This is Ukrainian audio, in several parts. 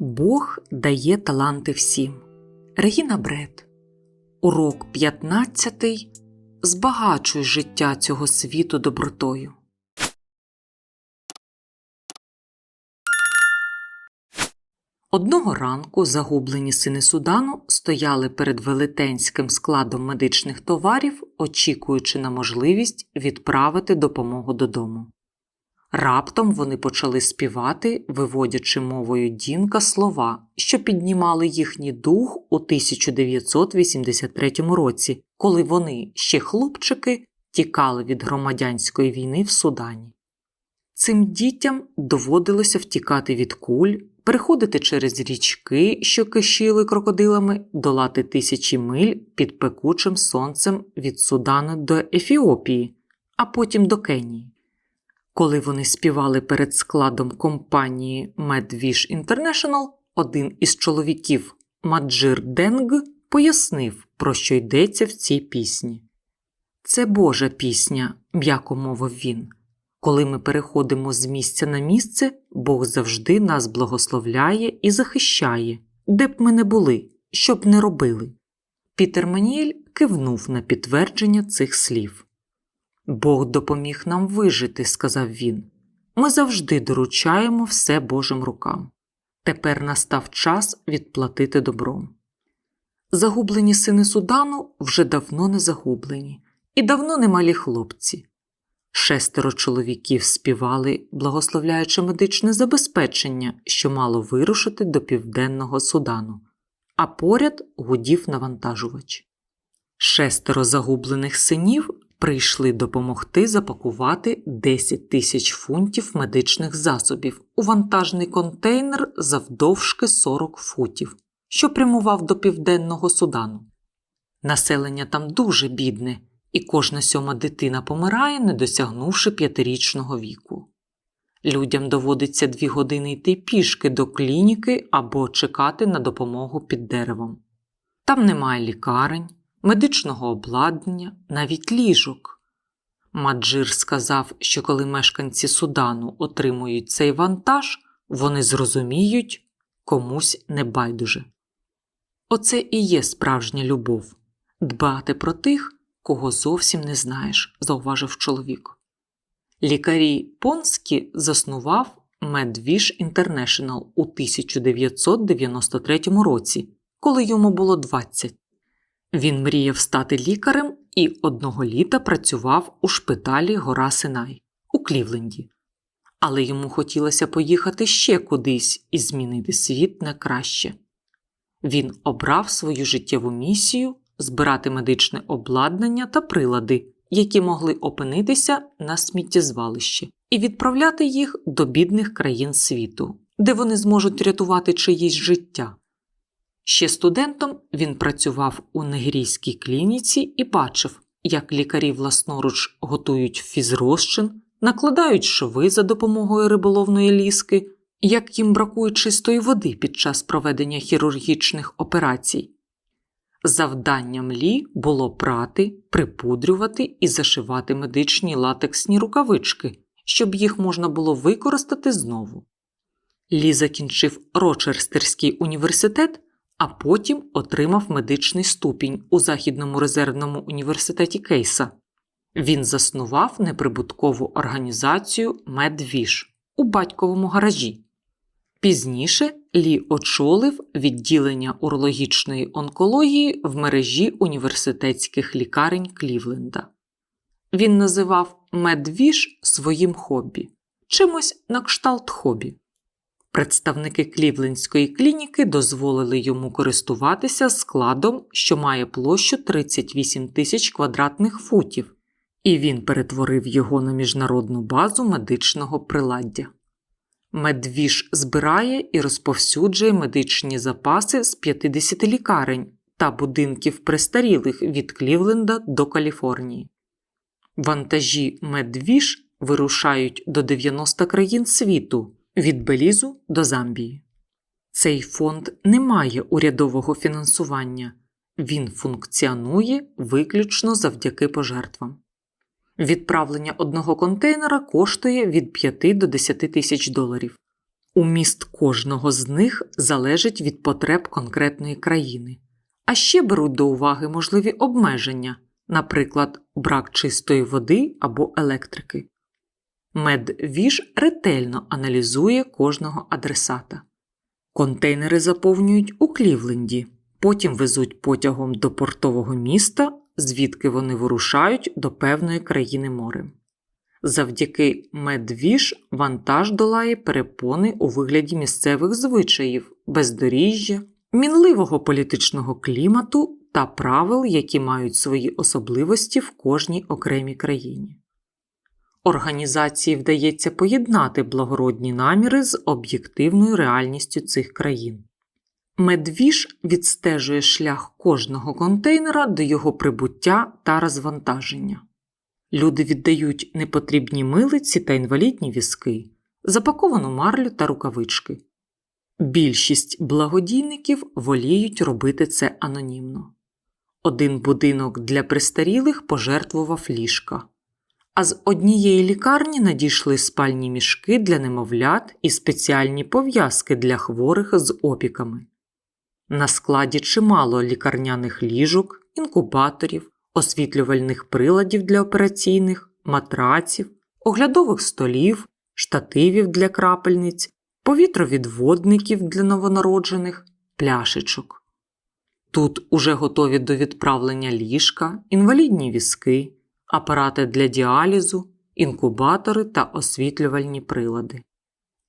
Бог дає таланти всім. Регіна Бред. Урок 15. Збагачуй життя цього світу добротою. Одного ранку загублені сини Судану стояли перед велетенським складом медичних товарів, очікуючи на можливість відправити допомогу додому. Раптом вони почали співати, виводячи мовою Дінка слова, що піднімали їхній дух у 1983 році, коли вони, ще хлопчики, тікали від громадянської війни в Судані. Цим дітям доводилося втікати від куль, переходити через річки, що кишіли крокодилами, долати тисячі миль під пекучим сонцем від Судану до Ефіопії, а потім до Кенії. Коли вони співали перед складом компанії MedVish International, один із чоловіків Маджир Денг пояснив, про що йдеться в цій пісні. Це Божа пісня, м'яко мовив він. Коли ми переходимо з місця на місце, Бог завжди нас благословляє і захищає, де б ми не були, що б не робили. Пітер Маніель кивнув на підтвердження цих слів. Бог допоміг нам вижити, сказав він. Ми завжди доручаємо все Божим рукам. Тепер настав час відплатити добром. Загублені сини Судану вже давно не загублені, і давно не малі хлопці. Шестеро чоловіків співали, благословляючи медичне забезпечення, що мало вирушити до південного Судану, а поряд гудів навантажувач. Шестеро загублених синів прийшли допомогти запакувати 10 тисяч фунтів медичних засобів у вантажний контейнер завдовжки 40 футів, що прямував до південного Судану. Населення там дуже бідне, і кожна сьома дитина помирає, не досягнувши п'ятирічного віку. Людям доводиться дві години йти пішки до клініки або чекати на допомогу під деревом. Там немає лікарень, медичного обладнання, навіть ліжок. Маджир сказав, що коли мешканці Судану отримують цей вантаж, вони зрозуміють комусь не байдуже. Оце і є справжня любов дбати про тих, кого зовсім не знаєш, зауважив чоловік. Лікарі Понскі заснував MedVish International у 1993 році, коли йому було 20. Він мріяв стати лікарем і одного літа працював у шпиталі Гора Синай у Клівленді. Але йому хотілося поїхати ще кудись і змінити світ на краще. Він обрав свою життєву місію збирати медичне обладнання та прилади, які могли опинитися на сміттєзвалищі, і відправляти їх до бідних країн світу, де вони зможуть рятувати чиїсь життя. Ще студентом він працював у нигерійській клініці і бачив, як лікарі власноруч готують фізрозчин, накладають шви за допомогою риболовної ліски, як їм бракує чистої води під час проведення хірургічних операцій. Завданням Лі було прати, припудрювати і зашивати медичні латексні рукавички, щоб їх можна було використати знову. Лі закінчив Рочерстерський університет а потім отримав медичний ступінь у Західному резервному університеті Кейса. Він заснував неприбуткову організацію Медвіш у батьковому гаражі. Пізніше Лі очолив відділення урологічної онкології в мережі університетських лікарень Клівленда. Він називав Медвіш своїм хобі, чимось на кшталт хобі. Представники Клівлендської клініки дозволили йому користуватися складом, що має площу 38 тисяч квадратних футів, і він перетворив його на міжнародну базу медичного приладдя. Медвіж збирає і розповсюджує медичні запаси з 50 лікарень та будинків престарілих від Клівленда до Каліфорнії. Вантажі Медвіж вирушають до 90 країн світу від Белізу до Замбії. Цей фонд не має урядового фінансування, він функціонує виключно завдяки пожертвам. Відправлення одного контейнера коштує від 5 до 10 тисяч доларів. Уміст кожного з них залежить від потреб конкретної країни, а ще беруть до уваги можливі обмеження, наприклад, брак чистої води або електрики. Медвіж ретельно аналізує кожного адресата. Контейнери заповнюють у Клівленді, потім везуть потягом до портового міста, звідки вони вирушають до певної країни морем. Завдяки медвіж вантаж долає перепони у вигляді місцевих звичаїв, бездоріжжя, мінливого політичного клімату та правил, які мають свої особливості в кожній окремій країні. Організації вдається поєднати благородні наміри з об'єктивною реальністю цих країн. Медвіж відстежує шлях кожного контейнера до його прибуття та розвантаження. Люди віддають непотрібні милиці та інвалідні візки, запаковану марлю та рукавички. Більшість благодійників воліють робити це анонімно. Один будинок для престарілих пожертвував ліжка, а з однієї лікарні надійшли спальні мішки для немовлят і спеціальні пов'язки для хворих з опіками. На складі чимало лікарняних ліжок, інкубаторів, освітлювальних приладів для операційних, матраців, оглядових столів, штативів для крапельниць, повітровідводників для новонароджених, пляшечок. Тут уже готові до відправлення ліжка, інвалідні візки, апарати для діалізу, інкубатори та освітлювальні прилади.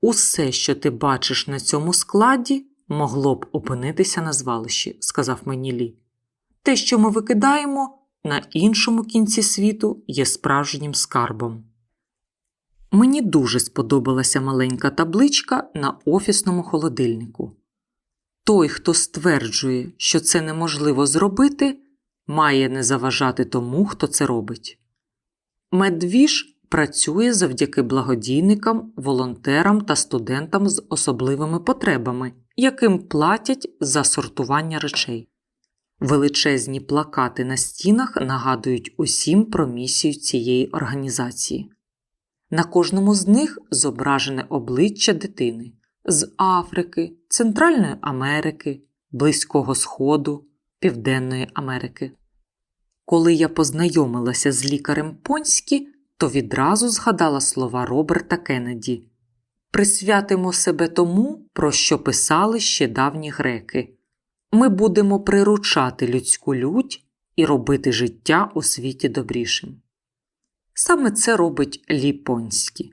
Усе, що ти бачиш на цьому складі, могло б опинитися на звалищі, сказав мені Лі. Те, що ми викидаємо, на іншому кінці світу є справжнім скарбом. Мені дуже сподобалася маленька табличка на офісному холодильнику. Той, хто стверджує, що це неможливо зробити, має не заважати тому, хто це робить. Медвіж працює завдяки благодійникам, волонтерам та студентам з особливими потребами, яким платять за сортування речей. Величезні плакати на стінах нагадують усім про місію цієї організації. На кожному з них зображене обличчя дитини з Африки, Центральної Америки, Близького Сходу, Південної Америки. Коли я познайомилася з лікарем Понські, то відразу згадала слова Роберта Кеннеді Присвятимо себе тому, про що писали ще давні греки. Ми будемо приручати людську лють і робити життя у світі добрішим. Саме це робить Ліпонський.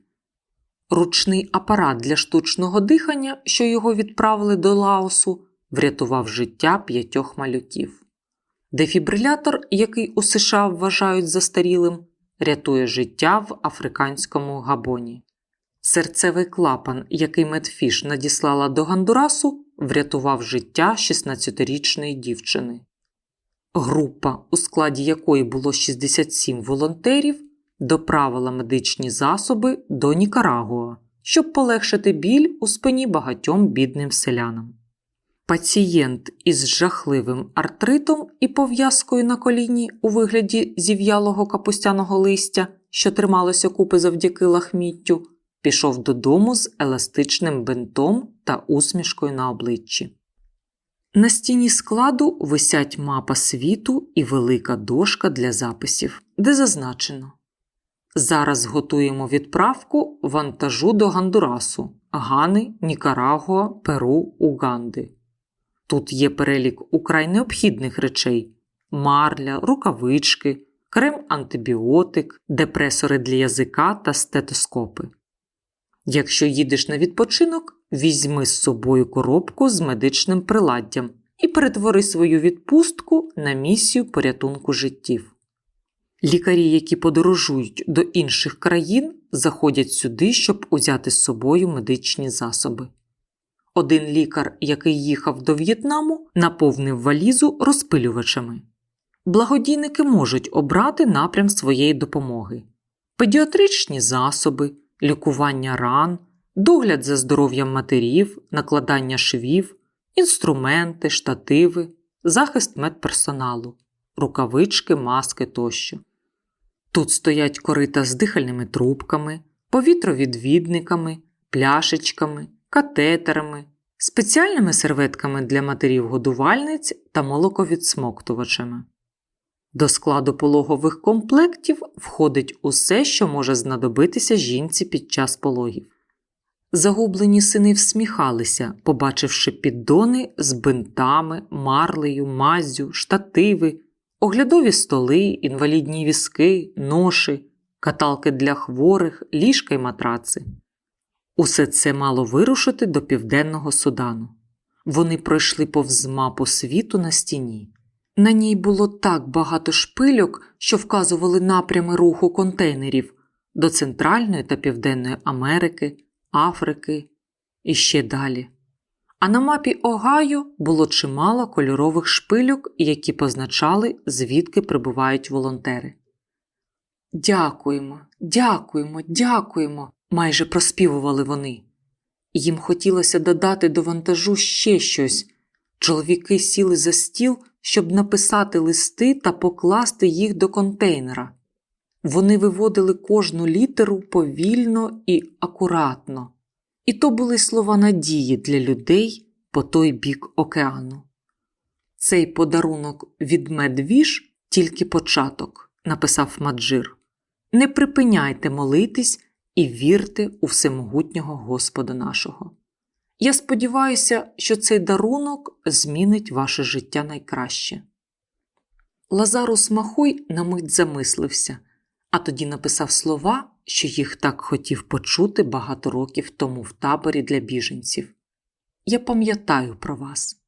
Ручний апарат для штучного дихання, що його відправили до Лаосу, врятував життя п'ятьох малюків. Дефібрилятор, який у США вважають застарілим, рятує життя в африканському габоні. Серцевий клапан, який Медфіш надіслала до Гандурасу, врятував життя 16-річної дівчини. Група, у складі якої було 67 волонтерів, доправила медичні засоби до Нікарагуа, щоб полегшити біль у спині багатьом бідним селянам. Пацієнт із жахливим артритом і пов'язкою на коліні у вигляді зів'ялого капустяного листя, що трималося купи завдяки лахміттю, пішов додому з еластичним бинтом та усмішкою на обличчі. На стіні складу висять мапа світу і велика дошка для записів, де зазначено Зараз готуємо відправку вантажу до Гандурасу, Гани, Нікарагуа, Перу, Уганди. Тут є перелік украй необхідних речей: марля, рукавички, крем-антибіотик, депресори для язика та стетоскопи. Якщо їдеш на відпочинок, візьми з собою коробку з медичним приладдям і перетвори свою відпустку на місію порятунку життів. Лікарі, які подорожують до інших країн, заходять сюди, щоб узяти з собою медичні засоби. Один лікар, який їхав до В'єтнаму, наповнив валізу розпилювачами. Благодійники можуть обрати напрям своєї допомоги: педіатричні засоби, лікування ран, догляд за здоров'ям матерів, накладання швів, інструменти, штативи, захист медперсоналу, рукавички, маски тощо. Тут стоять корита з дихальними трубками, повітровідвідниками, пляшечками, катетерами, спеціальними серветками для матерів-годувальниць та молоковідсмоктувачами. До складу пологових комплектів входить усе, що може знадобитися жінці під час пологів. Загублені сини всміхалися, побачивши піддони з бинтами, марлею, маззю, штативи, оглядові столи, інвалідні візки, ноші, каталки для хворих, ліжка й матраци. Усе це мало вирушити до південного Судану. Вони пройшли повз мапу світу на стіні. На ній було так багато шпильок, що вказували напрями руху контейнерів до Центральної та Південної Америки, Африки і ще далі. А на мапі Огайо було чимало кольорових шпильок, які позначали, звідки прибувають волонтери. Дякуємо, дякуємо, дякуємо, майже проспівували вони. Їм хотілося додати до вантажу ще щось. Чоловіки сіли за стіл, щоб написати листи та покласти їх до контейнера. Вони виводили кожну літеру повільно і акуратно. І то були слова надії для людей по той бік океану. Цей подарунок від медвіж тільки початок, написав Маджир. Не припиняйте молитись і вірте у всемогутнього Господа нашого. Я сподіваюся, що цей дарунок змінить ваше життя найкраще. Лазарус Махой на мить замислився, а тоді написав слова, що їх так хотів почути багато років тому в таборі для біженців. Я пам'ятаю про вас.